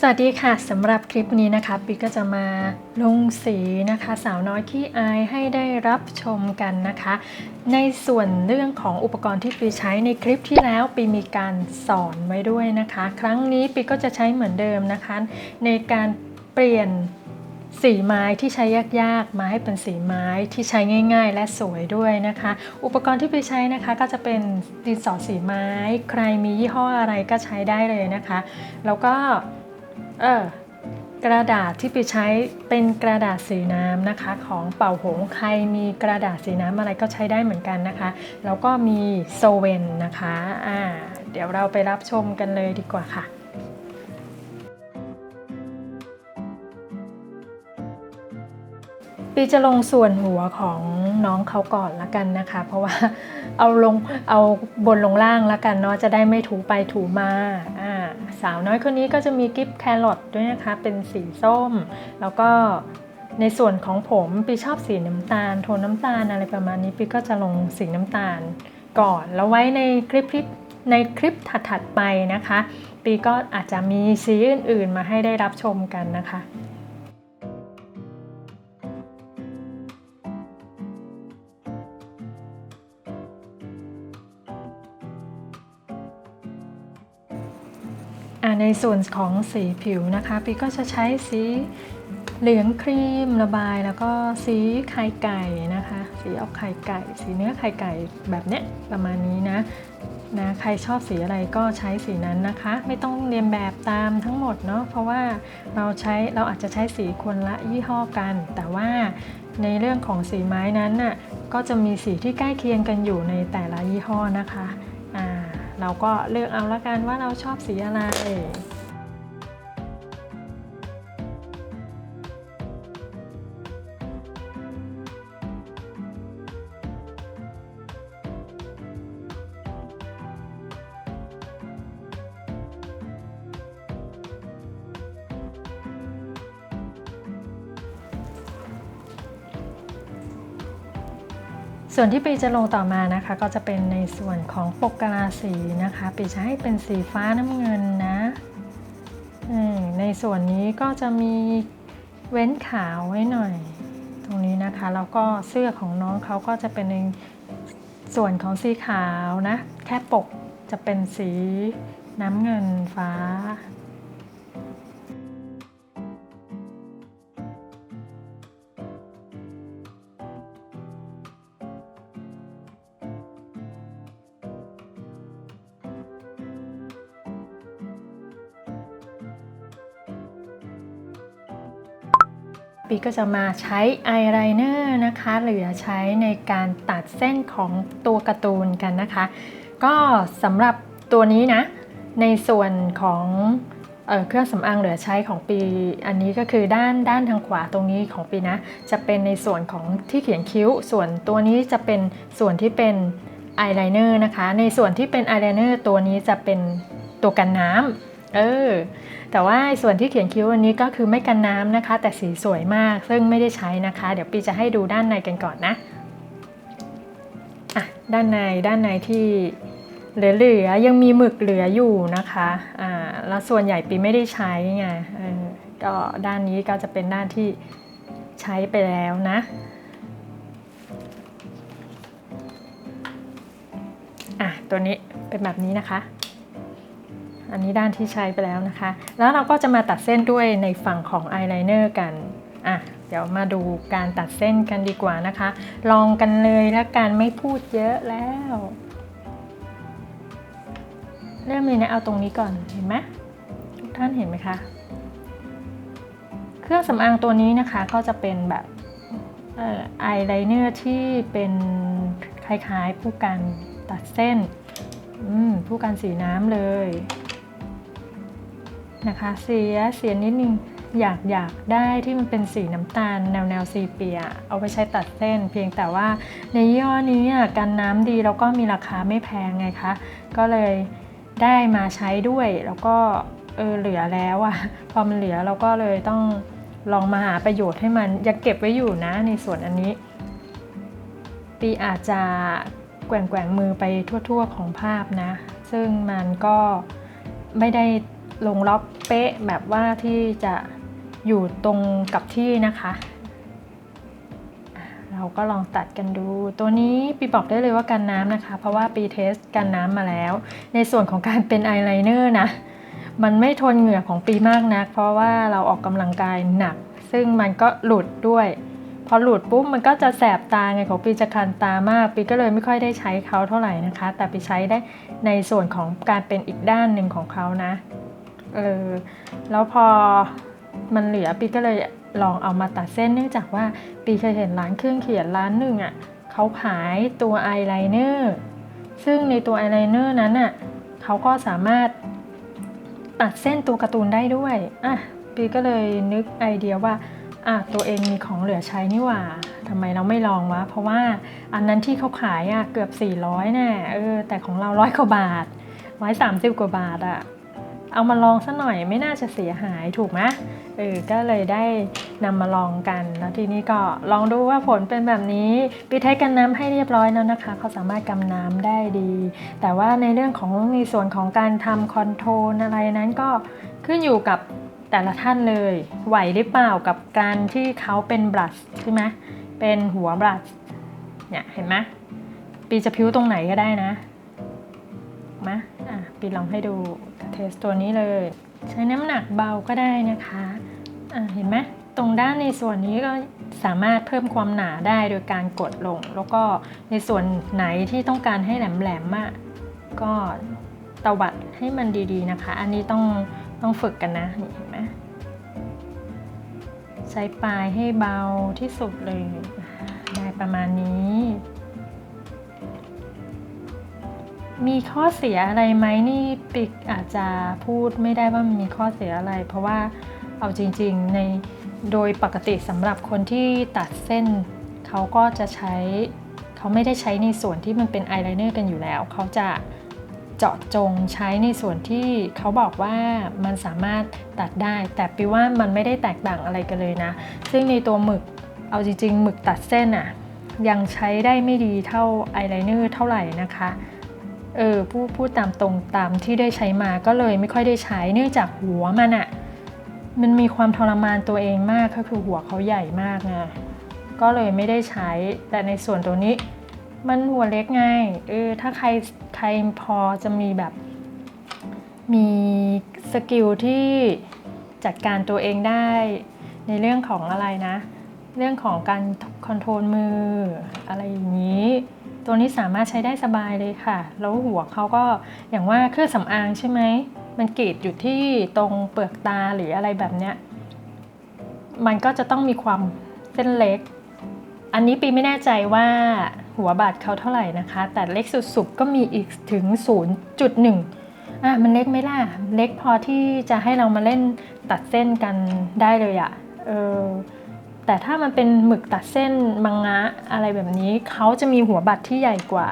สวัสดีค่ะสำหรับคลิปนี้นะคะปีก็จะมาลงสีนะคะ สาวน้อยขี้อายให้ได้รับชมกันนะคะ ในส่วนเรื่องของอุปกรณ์ที่ปีใช้ในคลิปที่แล้วปีมีการสอนไว้ด้วยนะคะ ครั้งนี้ปีก็จะใช้เหมือนเดิมนะคะ ในการเปลี่ยนสีไม้ที่ใช้ยากๆ มาให้เป็นสีไม้ที่ใช้ง่าย ๆ และสวยด้วยนะคะ อุปกรณ์ที่ปีใช้นะคะก็จะเป็นดินสอสีไม้ ใครมียี่ห้ออะไรก็ใช้ได้เลยนะคะ แล้วก็ เออกระดาษที่ไปใช้เป็นกระดาษสีน้ำนะคะ ของเป่าหงใครมีกระดาษสีน้ำอะไรก็ใช้ได้เหมือนกันนะคะ แล้วก็มีโซเวนนะคะอ่าเดี๋ยวเราไปรับชมกันเลยดีกว่าค่ะปีจะลงส่วนหัวของน้องเขาก่อนละกันนะคะ เพราะว่าเอาลงเอาบนลงล่างละกันเนาะจะได้ไม่ถูไปถูมาอ่า สาวน้อยคนนี้ก็จะมีกิฟแครอทด้วยนะคะ เป็นสีส้ม แล้วก็ในส่วนของผมปีชอบสีน้ำตาล โทนน้ำตาลอะไรประมาณนี้ปีก็จะลงสีน้ำตาลก่อน แล้วไว้ในคลิปคลิปในคลิปถัดๆไปนะคะ ปีก็อาจจะมีสีอื่นๆมาให้ได้รับชมกันนะคะ ในส่วนของสีผิวนะคะปีก็จะใช้สีเหลืองครีมระบายแล้วก็สีไข่ไก่นะคะ สีออกไข่ไก่ สีเนื้อไข่ไก่แบบเนี้ยประมาณนี้นะนะใครชอบสีอะไรก็ใช้สีนั้นนะคะ ไม่ต้องเรียนแบบตามทั้งหมดเนาะเพราะว่าเราใช้เราอาจจะใช้สีคนละยี่ห้อกัน แต่ว่าในเรื่องของสีไม้นั้นน่ะก็จะมีสีที่ใกล้เคียงกันอยู่ในแต่ละยี่ห้อนะคะ เราก็เลือกเอาละกันว่าเราชอบสีอะไร ส่วนที่ปีจะลงต่อมานะคะ ก็จะเป็นในส่วนของปกกราสีนะคะ ปีจะให้เป็นสีฟ้าน้ำเงินนะในส่วนนี้ก็จะมีเว้นขาวไว้หน่อย ตรงนี้นะคะแล้วก็เสื้อของน้องเขาก็จะเป็นในส่วนของสีขาวนะ แค่ปกจะเป็นสีน้ำเงินฟ้า ปีก็จะมาใช้อายไลเนอร์นะคะเหลือใช้ในการตัดเส้นของตัวการ์ตูนกันนะคะ ก็สำหรับตัวนี้นะ ในส่วนของเออเครื่องสำอางเหลือใช้ของปี อันนี้ก็คือด้านด้านทางขวาตรงนี้ของปีนะ จะเป็นในส่วนของที่เขียนคิ้ว ส่วนตัวนี้จะเป็นส่วนที่เป็นอายไลเนอร์นะคะ ในส่วนที่เป็นอายไลเนอร์ตัวนี้จะเป็นตัวกันน้ำ เออ แต่ว่าส่วนที่เขียนคิ้วอันนี้ก็คือไม่กันน้ำนะคะ แต่สีสวยมาก ซึ่งไม่ได้ใช้นะคะ เดี๋ยวปีจะให้ดูด้านในกันก่อนนะอะด้านในด้านในที่เหลือๆยังมีหมึกเหลืออยู่นะคะอ่าแล้วส่วนใหญ่ปีไม่ได้ใช้ไงเออก็ด้านนี้ก็จะเป็นด้านที่ใช้ไปแล้วนะอะตัวนี้เป็นแบบนี้นะคะ อันนี้ด้านที่ใช้ไปแล้วนะคะ แล้วเราก็จะมาตัดเส้นด้วยในฝั่งของอายไลเนอร์กันอะเดี๋ยวมาดูการตัดเส้นกันดีกว่านะคะ ลองกันเลยแล้วกันไม่พูดเยอะแล้ว เริ่มเลยนะเอาตรงนี้ก่อนเห็นไหมทุกท่านเห็นไหมคะเครื่องสำอางตัวนี้นะคะก็จะเป็นแบบอายไลเนอร์ที่เป็นคล้ายๆผู้กันตัดเส้นผู้กันสีน้ำเลย นะคะ เสียเสียนิดนึงอยากอยากได้ที่มันเป็นสีน้ำตาลแนวแนวซีเปีย เอาไปใช้ตัดเส้น เพียงแต่ว่าในยี่ห้อนี้กันน้ำดีแล้วก็มีราคาไม่แพงไงคะ ก็เลยได้มาใช้ด้วยแล้วก็เออเหลือแล้วอะพอมันเหลือเราก็เลยต้องลองมาหาประโยชน์ให้มันยังเก็บไว้อยู่นะในส่วนอันนี้ ปีอาจจะแกว่งแกว่งมือไปทั่ว ๆ ของภาพนะ ซึ่งมันก็ไม่ได้ ลงล็อกเป๊ะแบบว่าที่จะอยู่ตรงกับที่นะคะ เราก็ลองตัดกันดู ตัวนี้ปีบอกได้เลยว่ากันน้ำนะคะ เพราะว่าปีเทสกันน้ำมาแล้ว ในส่วนของการเป็นอายไลเนอร์นะ มันไม่ทนเหงื่อของปีมากนัก เพราะว่าเราออกกำลังกายหนัก ซึ่งมันก็หลุดด้วยพอหลุดปุ๊บมันก็จะแสบตาไงของปีจะคันตามาก ปีก็เลยไม่ค่อยได้ใช้เขาเท่าไหร่นะคะ แต่ปีใช้ได้ในส่วนของการเป็นอีกด้านหนึ่งของเขานะ เออแล้วพอมันเหลือปีก็เลยลองเอามาตัดเส้นเนื่องจากว่าปีเคยเห็นร้านเครื่องเขียนร้านหนึ่งอะ่ะเขาขายตัวไอไลเนอร์ซึ่งในตัวไอไลเนอร์นั้นอะเขาก็สามารถตัดเส้นตัวการ์ตูนได้ด้วยอะปีก็เลยนึกไอเดียว่าอะตัวเองมีของเหลือใช้นี่หว่าทำไมเราไม่ลองวะ เพราะว่าอันนั้นที่เขาขายอะเกือบ 400แน่เออแต่ของเราร้อยกว่าบาทร้อยสามสิบกว่าบาทอะ เอามาลองซะหน่อยไม่น่าจะเสียหายถูกไหมเออก็เลยได้นำมาลองกัน แล้วทีนี้ก็ลองดูว่าผลเป็นแบบนี้ปีเทสกันน้ำให้เรียบร้อยแล้วนะคะเขาสามารถกำน้ำได้ดี แต่ว่าในเรื่องของในส่วนของการทำคอนโทรลอะไรนั้นก็ขึ้นอยู่กับแต่ละท่านเลย ไหวหรือเปล่ากับการที่เขาเป็นบลัชใช่ไหมเป็นหัวบลัชเนี่ยเห็นไหมปีจะพิ้วตรงไหนก็ได้นะมาอะปีลองให้ดู เทสตัวนี้เลย ใช้น้ำหนักเบาก็ได้นะคะะเห็นไหมตรงด้านในส่วนนี้ก็สามารถเพิ่มความหนาได้โดยการกดลง แล้วก็ในส่วนไหนที่ต้องการให้แหลมๆอะก็ตวัดให้มันดีๆนะคะ อันนี้ต้องต้องฝึกกันนะเห็นไหมใช้ปลายให้เบาที่สุดเลย ได้ประมาณนี้ มีข้อเสียอะไรไหมนี่ปิกอาจจะพูดไม่ได้ว่ามันมีข้อเสียอะไร เพราะว่าเอาจริงๆในโดยปกติสำหรับคนที่ตัดเส้น เขาก็จะใช้เขาไม่ได้ใช้ในส่วนที่มันเป็นอายไลเนอร์กันอยู่แล้ว เขาจะเจาะจงใช้ในส่วนที่เขาบอกว่ามันสามารถตัดได้ แต่ปีว่ามันไม่ได้แตกต่างอะไรกันเลยนะ ซึ่งในตัวหมึกเอาจริงๆหมึกตัดเส้นอะยังใช้ได้ไม่ดีเท่าอายไลเนอร์เท่าไหร่นะคะ เออพูดพูดตามตรงตามที่ได้ใช้มาก็เลยไม่ค่อยได้ใช้เนื่องจากหัวมันอะมันมีความทรมานตัวเองมากก็คือหัวเขาใหญ่มากไงก็เลยไม่ได้ใช้ แต่ในส่วนตัวนี้ มันหัวเล็กไงเออถ้าใครใครพอจะมีแบบ มีสกิลที่จัดการตัวเองได้ ในเรื่องของอะไรนะ เรื่องของการคอนโทรลมืออะไรอย่างนี้ ตัวนี้สามารถใช้ได้สบายเลยค่ะ แล้วหัวเขาก็อย่างว่าเครื่องสำอางใช่ไหม มันกรีดอยู่ที่ตรงเปลือกตาหรืออะไรแบบเนี้ย มันก็จะต้องมีความเส้นเล็ก อันนี้ปีไม่แน่ใจว่าหัวบาดเขาเท่าไหร่นะคะ แต่เล็กสุดๆก็มีอีกถึง 0.1 อะ มันเล็กไหมล่ะ เล็กพอที่จะให้เรามาเล่นตัดเส้นกันได้เลยอะเออ แต่ถ้ามันเป็นหมึกตัดเส้นมังงะอะไรแบบนี้เขาจะมีหัวบัตรที่ใหญ่กว่า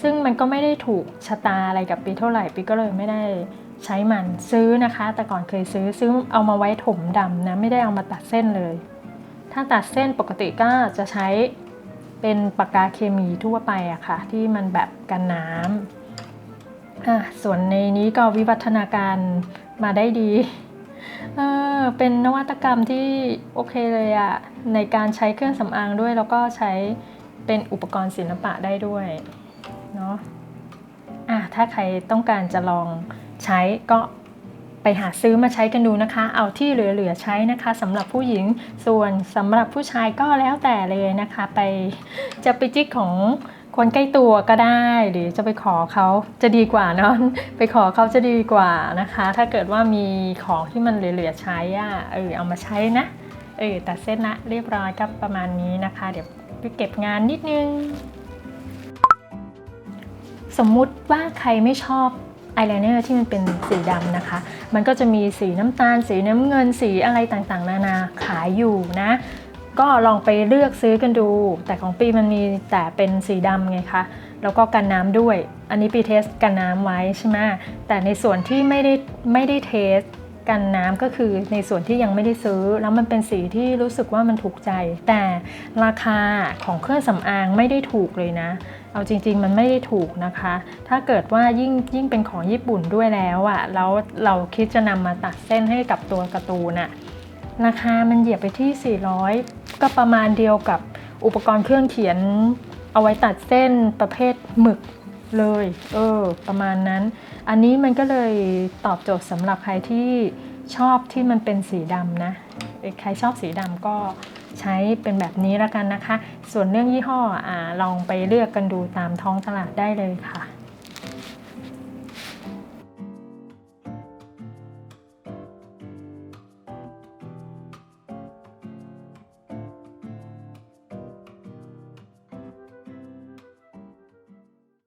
ซึ่งมันก็ไม่ได้ถูกชะตาอะไรกับปีเท่าไหร่ปีก็เลยไม่ได้ใช้มันซื้อนะคะ แต่ก่อนเคยซื้อซื้อเอามาไว้ถมดำนะไม่ได้เอามาตัดเส้นเลย ถ้าตัดเส้นปกติก็จะใช้เป็นปากกาเคมีทั่วไปอะค่ะ ที่มันแบบกันน้ำอะส่วนในนี้ก็วิวัฒนาการมาได้ดี เออเป็นนวัตกรรมที่โอเคเลยอะในการใช้เครื่องสำอางด้วย แล้วก็ใช้เป็นอุปกรณ์ศิลปะได้ด้วยเนาะอะถ้าใครต้องการจะลองใช้ก็ไปหาซื้อมาใช้กันดูนะคะ เอาที่เหลือๆใช้นะคะสำหรับผู้หญิงส่วนสำหรับผู้ชายก็แล้วแต่เลยนะคะ ไปจะไปจิกของ คนใกล้ตัวก็ได้หรือจะไปขอเขาจะดีกว่าเนาะไปขอเขาจะดีกว่านะคะ ถ้าเกิดว่ามีของที่มันเหลือๆใช้อะเออเอามาใช้นะเออตัดเส้นละเรียบร้อยก็ประมาณนี้นะคะ เดี๋ยวไปเก็บงานนิดนึง สมมุติว่าใครไม่ชอบอายไลเนอร์ที่มันเป็นสีดำนะคะ มันก็จะมีสีน้ำตาล สีน้ำเงิน สีอะไรต่างๆ นานาขายอยู่นะ ก็ลองไปเลือกซื้อกันดู แต่ของปีมันมีแต่เป็นสีดำไงคะ แล้วก็กันน้ำด้วย อันนี้ปีเทสกันน้ำไว้ใช่ไหมแต่ในส่วนที่ไม่ได้ไม่ได้เทสกันน้ำก็คือในส่วนที่ยังไม่ได้ซื้อ แล้วมันเป็นสีที่รู้สึกว่ามันถูกใจ แต่ราคาของเครื่องสำอางไม่ได้ถูกเลยนะ เอาจริง ๆ มันไม่ได้ถูกนะคะ ถ้าเกิดว่ายิ่งยิ่งเป็นของญี่ปุ่นด้วยแล้วอะ่ะแล้วเราคิดจะนำมาตัดเส้นให้กับตัวการ์ตูนอะราคามันเหยียบไปที่ 400 ก็ประมาณเดียวกับอุปกรณ์เครื่องเขียนเอาไว้ตัดเส้นประเภทหมึกเลย เออ ประมาณนั้น อันนี้มันก็เลยตอบโจทย์สำหรับใครที่ชอบที่มันเป็นสีดำนะ ใครชอบสีดำก็ใช้เป็นแบบนี้แล้วกันนะคะ ส่วนเรื่องยี่ห้ออลองไปเลือกกันดูตามท้องตลาดได้เลยค่ะ